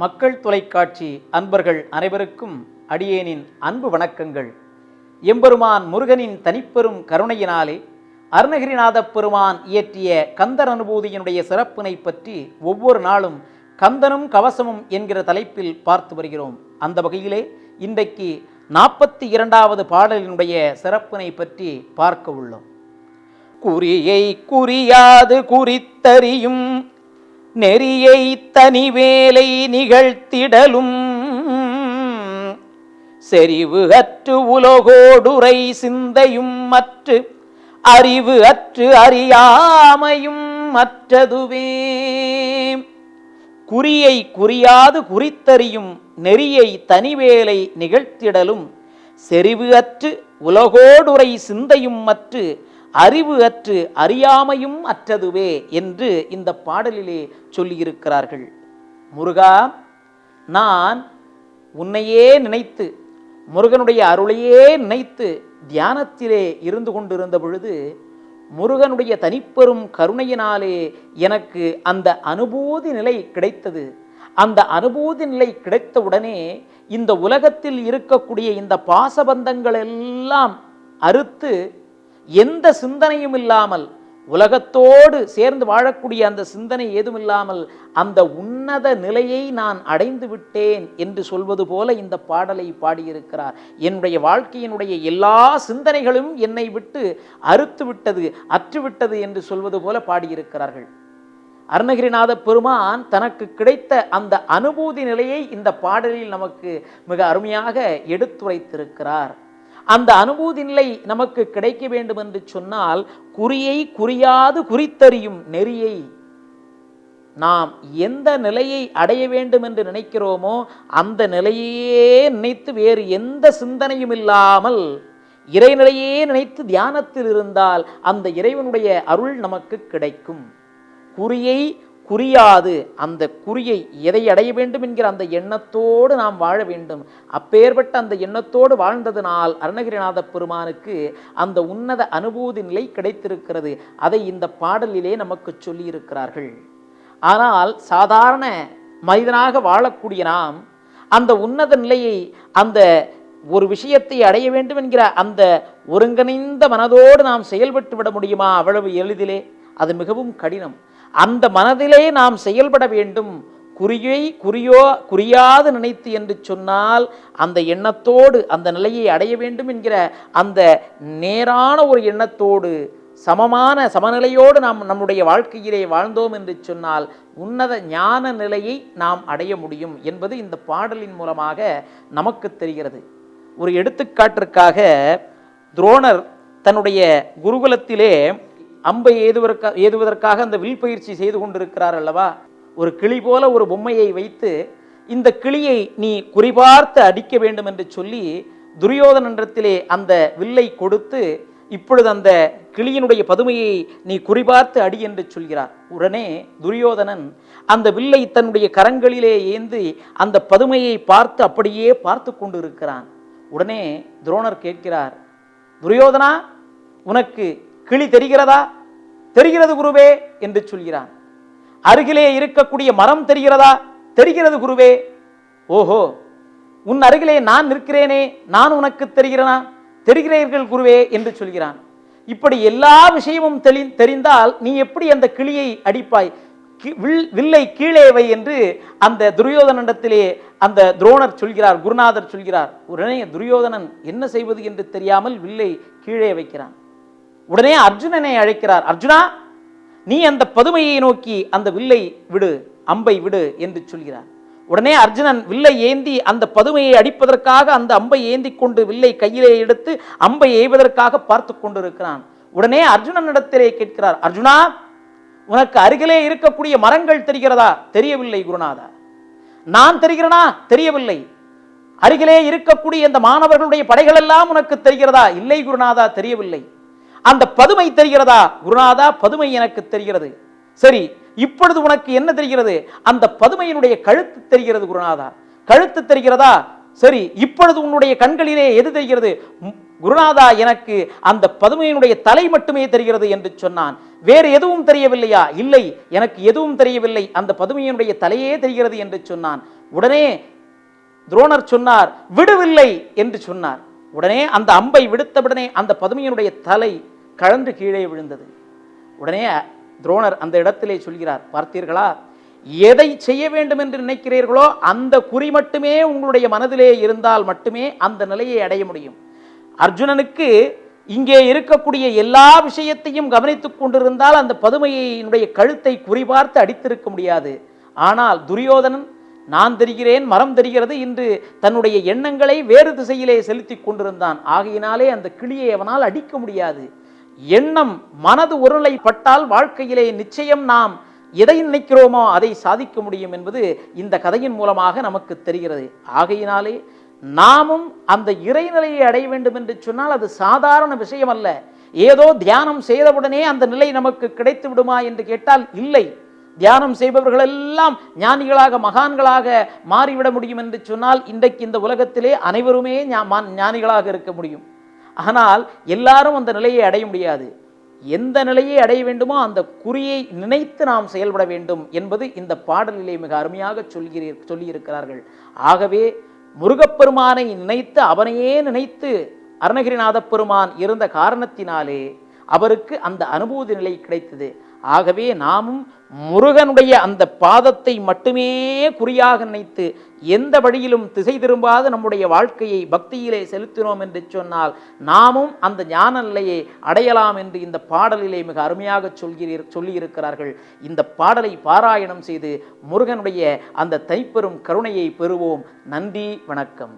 மக்கள் தொலைக்காட்சி அன்பர்கள் அனைவருக்கும் அடியேனின் அன்பு வணக்கங்கள். எம்பெருமான் முருகனின் தனிப்பெரும் கருணையினாலே அருணகிரிநாதப் பெருமான் இயற்றிய கந்தர் அனுபூதியினுடைய சிறப்பினை பற்றி ஒவ்வொரு நாளும் கந்தனும் கவசமும் என்கிற தலைப்பில் பார்த்து வருகிறோம். அந்த வகையிலே இன்றைக்கு நாற்பத்தி இரண்டாவது பாடலினுடைய சிறப்பினை பற்றி பார்க்க உள்ளோம். குறியை குறியாது குறித்தறியும் நெறியை தனிவேலை நிகழ்த்திடலும். செறிவு அற்று உலகோடுரை சிந்தையும் மற்று அறிவு அற்று அறியாமையும் மற்றதுவே. குறியை குறியாது குறித்தறியும் நெறியை தனிவேலை நிகழ்த்திடலும் செறிவு அற்று உலகோடுரை சிந்தையும் மற்று அறிவு அற்று அறியாமையும் அற்றதுவே என்று இந்த பாடலிலே சொல்லியிருக்கிறார்கள். முருகா நான் உன்னையே நினைத்து முருகனுடைய அருளையே நினைத்து தியானத்திலே இருந்து கொண்டிருந்த பொழுது முருகனுடைய தனிப்பெரும் கருணையினாலே எனக்கு அந்த அனுபூதி நிலை கிடைத்தது. அந்த அனுபூதி நிலை கிடைத்தவுடனே இந்த உலகத்தில் இருக்கக்கூடிய இந்த பாசபந்தங்கள் எல்லாம் அறுத்து எந்த சிந்தனையும் இல்லாமல் உலகத்தோடு சேர்ந்து வாழக்கூடிய அந்த சிந்தனை ஏதுமில்லாமல் அந்த உன்னத நிலையை நான் அடைந்து விட்டேன் என்று சொல்வது போல இந்த பாடலை பாடியிருக்கிறார். என்னுடைய வாழ்க்கையினுடைய எல்லா சிந்தனைகளும் என்னை விட்டு அறுத்து விட்டது அற்றுவிட்டது என்று சொல்வது போல பாடியிருக்கிறார்கள். அருணகிரிநாத பெருமான் தனக்கு கிடைத்த அந்த அனுபூதி நிலையை இந்த பாடலில் நமக்கு மிக அருமையாக எடுத்துரைத்திருக்கிறார். அந்த அனுபூதி நிலை நமக்கு கிடைக்க வேண்டும் என்று சொன்னால் குறியை குறியாது குறித்தறியும் நெறியை நாம் எந்த நிலையை அடைய வேண்டும் என்று நினைக்கிறோமோ அந்த நிலையே நினைத்து வேறு எந்த சிந்தனையும் இல்லாமல் இறைநிலையே நினைத்து தியானத்தில் இருந்தால் அந்த இறைவனுடைய அருள் நமக்கு கிடைக்கும். குறியை குறியாது. அந்த குறியை எதை அடைய வேண்டும் என்கிற அந்த எண்ணத்தோடு நாம் வாழ வேண்டும். அப்பேற்பட்ட அந்த எண்ணத்தோடு வாழ்ந்ததினால் அருணகிரிநாத பெருமானுக்கு அந்த உன்னத அனுபூதி நிலை கிடைத்திருக்கிறது. அதை இந்த பாடலிலே நமக்கு சொல்லியிருக்கிறார்கள். ஆனால் சாதாரண மனிதனாக வாழக்கூடிய நாம் அந்த உன்னத நிலையை அந்த ஒரு விஷயத்தை அடைய வேண்டும் என்கிற அந்த ஒருங்கிணைந்த மனதோடு நாம் செயல்பட்டு விட முடியுமா? அவ்வளவு எளிதிலே. அது மிகவும் கடினம். அந்த மனதிலே நாம் செயல்பட வேண்டும். குறியை குறியோ குறியாது நினைத்து என்று சொன்னால் அந்த எண்ணத்தோடு அந்த நிலையை அடைய வேண்டும் என்கிற அந்த நேரான ஒரு எண்ணத்தோடு சமமான சமநிலையோடு நாம் நம்முடைய வாழ்க்கையிலே வாழ்ந்தோம் என்று சொன்னால் உன்னத ஞான நிலையை நாம் அடைய முடியும் என்பது இந்த பாடலின் மூலமாக நமக்கு தெரிகிறது. ஒரு எடுத்துக்காட்டிற்காக துரோணர் தன்னுடைய குருகுலத்திலே அம்பை ஏதுவதற்கா ஏதுவதற்காக அந்த வில் பயிற்சி செய்து கொண்டிருக்கிறார் அல்லவா? ஒரு கிளி போல ஒரு பொம்மையை வைத்து இந்த கிளியை நீ குறிபார்த்து அடிக்க வேண்டும் என்று சொல்லி துரியோதனன்றத்திலே அந்த வில்லை கொடுத்து இப்பொழுது அந்த கிளியினுடைய பதுமையை நீ குறிபார்த்து அடி என்று சொல்கிறார். உடனே துரியோதனன் அந்த வில்லை தன்னுடைய கரங்களிலே ஏந்தி அந்த பதுமையை பார்த்து அப்படியே பார்த்து கொண்டு இருக்கிறான் உடனே துரோணர் கேட்கிறார் துரியோதனா உனக்கு கிளி தெரிகிறதா? தெரிகிறது குருவே என்று சொல்கிறான். அருகிலே இருக்கக்கூடிய மரம் தெரிகிறதா? தெரிகிறது குருவே. ஓஹோ உன் அருகிலே நான் நிற்கிறேனே நான் உனக்கு தெரிகிறனா? தெரிகிறீர்கள் குருவே என்று சொல்கிறான். இப்படி எல்லா விஷயமும் தெளி தெரிந்தால் நீ எப்படி அந்த கிளியை அடிப்பாய்? கி- வில்லை கீழே வை என்று அந்த துரியோதனிடத்திலே அந்த துரோணர் சொல்கிறார் குருநாதர் சொல்கிறார். உடனே துரியோதனன் என்ன செய்வது என்று தெரியாமல் வில்லை கீழே வைக்கிறான். உடனே அர்ஜுனனை அழைக்கிறார். அர்ஜுனா நீ அந்த பதுமையை நோக்கி அந்த வில்லை விடு அம்பை விடு என்று சொல்கிறார். உடனே அர்ஜுனன் வில்லை ஏந்தி அந்த பதுமையை அடிப்பதற்காக அந்த அம்பை ஏந்தி கொண்டு வில்லை கையிலே எடுத்து அம்பை எய்வதற்காக பார்த்து கொண்டிருக்கிறான். உடனே அர்ஜுனனிடத்திலே கேட்கிறார் அர்ஜுனா உனக்கு அருகிலே இருக்கக்கூடிய மரங்கள் தெரிகிறதா? தெரியவில்லை குருநாதா. நான் தெரிகிறனா? தெரியவில்லை. அருகிலே இருக்கக்கூடிய இந்த மாணவர்களுடைய படைகள் எல்லாம் உனக்கு தெரிகிறதா? இல்லை குருநாதா தெரியவில்லை. அந்த பதுமை தெரிகிறதா? குருநாதா பதுமை எனக்கு தெரிகிறது. சரி இப்பொழுது உனக்கு என்ன தெரிகிறது? அந்த பதுமையினுடைய கழுத்து தெரிகிறது குருநாதா. கழுத்து தெரிகிறதா? சரி இப்பொழுது உன்னுடைய கண்களிலே எது தெரிகிறது? குருநாதா எனக்கு அந்த பதுமையினுடைய தலை மட்டுமே தெரிகிறது என்று சொன்னான். வேறு எதுவும் தெரியவில்லையா? இல்லை எனக்கு எதுவும் தெரியவில்லை. அந்த பதுமையினுடைய தலையே தெரிகிறது என்று சொன்னான். உடனே துரோணர் சொன்னார் விடுவில்லை என்று சொன்னார். உடனே அந்த அம்பை விடுத்தவுடனே அந்த பதுமையினுடைய தலை கழன்று கீழே விழுந்தது. உடனே துரோணர் அந்த இடத்திலே சொல்கிறார் பார்த்தீர்களா? எதை செய்ய வேண்டும் என்று நினைக்கிறீர்களோ அந்த குறி மட்டுமே உங்களுடைய மனதிலே இருந்தால் மட்டுமே அந்த நிலையை அடைய முடியும். அர்ஜுனனுக்கு இங்கே இருக்கக்கூடிய எல்லா விஷயத்தையும் கவனித்துக் கொண்டிருந்தால் அந்த பதுமையினுடைய கழுத்தை குறிபார்த்து அடித்திருக்க முடியாது. ஆனால் துரியோதனன் நான் தெரிகிறேன் மரம் தெரிகிறது என்று தன்னுடைய எண்ணங்களை வேறு திசையிலே செலுத்திக் கொண்டிருந்தான். ஆகையினாலே அந்த கிளியை அவனால் அடிக்க முடியாது. எண்ணம் மனது ஒருநிலைப்பட்டால் வாழ்க்கையிலே நிச்சயம் நாம் எதை நினைக்கிறோமோ அதை சாதிக்க முடியும் என்பது இந்த கதையின் மூலமாக நமக்கு தெரிகிறது. ஆகையினாலே நாமும் அந்த இறைநிலையை அடைய வேண்டும் என்று சொன்னால் அது சாதாரண விஷயம் அல்ல ஏதோ தியானம் செய்தவுடனே அந்த நிலை நமக்கு கிடைத்து விடுமா என்று கேட்டால் இல்லை. தியானம் செய்பவர்கள் எல்லாம் ஞானிகளாக மகான்களாக மாறிவிட முடியும் என்று சொன்னால் இன்றைக்கு இந்த உலகத்திலே அனைவருமே ஞானிகளாக இருக்க முடியும். ஆனால் எல்லாரும் அந்த நிலையை அடைய முடியாது. எந்த நிலையை அடைய வேண்டுமோ அந்த குறியை நினைத்து நாம் செயல்பட வேண்டும் என்பது இந்த பாடலிலே மிக அருமையாக சொல்கிறீர் சொல்லியிருக்கிறார்கள். ஆகவே முருகப்பெருமானை நினைத்து அவனையே நினைத்து அருணகிரிநாத பெருமான் இருந்த காரணத்தினாலே அவருக்கு அந்த அனுபூதி நிலை கிடைத்தது. ஆகவே நாமும் முருகனுடைய அந்த பாதத்தை மட்டுமே குறியாக நினைத்து எந்த வழியிலும் திசை திரும்பாத நம்முடைய வாழ்க்கையை பக்தியிலே செலுத்தினோம் என்று சொன்னால் நாமும் அந்த ஞான நிலையை அடையலாம் என்று இந்த பாடலிலே மிக அருமையாக சொல்கிறீர் சொல்லியிருக்கிறார்கள். இந்த பாடலை பாராயணம் செய்து முருகனுடைய அந்த தைப்பெரும் கருணையை பெறுவோம். நன்றி வணக்கம்.